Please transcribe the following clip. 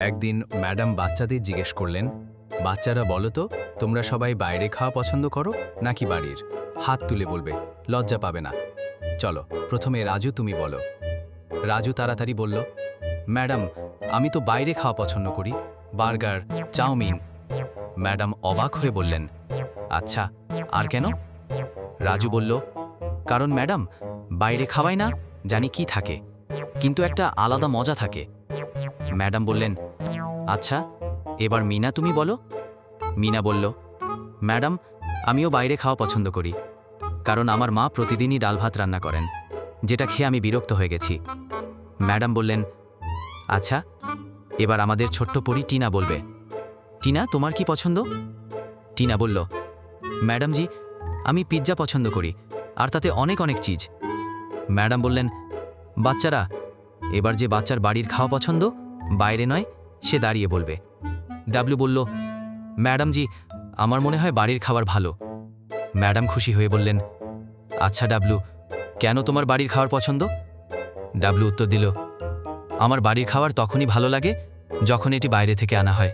একদিন ম্যাডাম বাচ্চাদের জিজ্ঞেস করলেন, বাচ্চারা বলো তো, তোমরা সবাই বাইরে খাওয়া পছন্দ করো নাকি বাড়ির? হাত তুলে বলবে, লজ্জা পাবে না। চলো, প্রথমে রাজু তুমি বলো। রাজু তাড়াতাড়ি বলল, ম্যাডাম, আমি তো বাইরে খাওয়া পছন্দ করি, বার্গার, চাউমিন। ম্যাডাম অবাক হয়ে বললেন আচ্ছা আর কেন? রাজু বলল, কারণ ম্যাডাম, বাইরে খাওয়াই না, জানি কি থাকে। কিন্তু একটা আলাদা মজা থাকে। ম্যাডাম বললেন আচ্ছা এবার মিনা তুমি বলো। মিনা বলল, ম্যাডাম, আমিও বাইরে খাওয়া পছন্দ করি, কারণ আমার মা প্রতিদিনই ডাল ভাত রান্না করেন, যেটা খেয়ে আমি বিরক্ত হয়ে গেছি। ম্যাডাম বললেন আচ্ছা এবার আমাদের ছোট্ট পরি টিনা বলবে, টিনা, তোমার কি পছন্দ? টিনা বলল, ম্যাডাম জি, আমি পিৎজা পছন্দ করি, আর তাতে অনেক অনেক চিজ। ম্যাডাম বললেন, বাচ্চারা, এবার যে বাচ্চার বাড়ির খাওয়া পছন্দ বাইরে নয়, সে দাঁড়িয়ে বলবে। ডাব্লু বলল ম্যাডামজি আমার মনে হয় বাড়ির খাবার ভালো। ম্যাডাম খুশি হয়ে বললেন আচ্ছা ডাব্লু কেন তোমার বাড়ির খাবার পছন্দ? ডাব্লু উত্তর দিল, আমার বাড়ির খাবার তখনই ভালো লাগে যখন এটি বাইরে থেকে আনা হয়।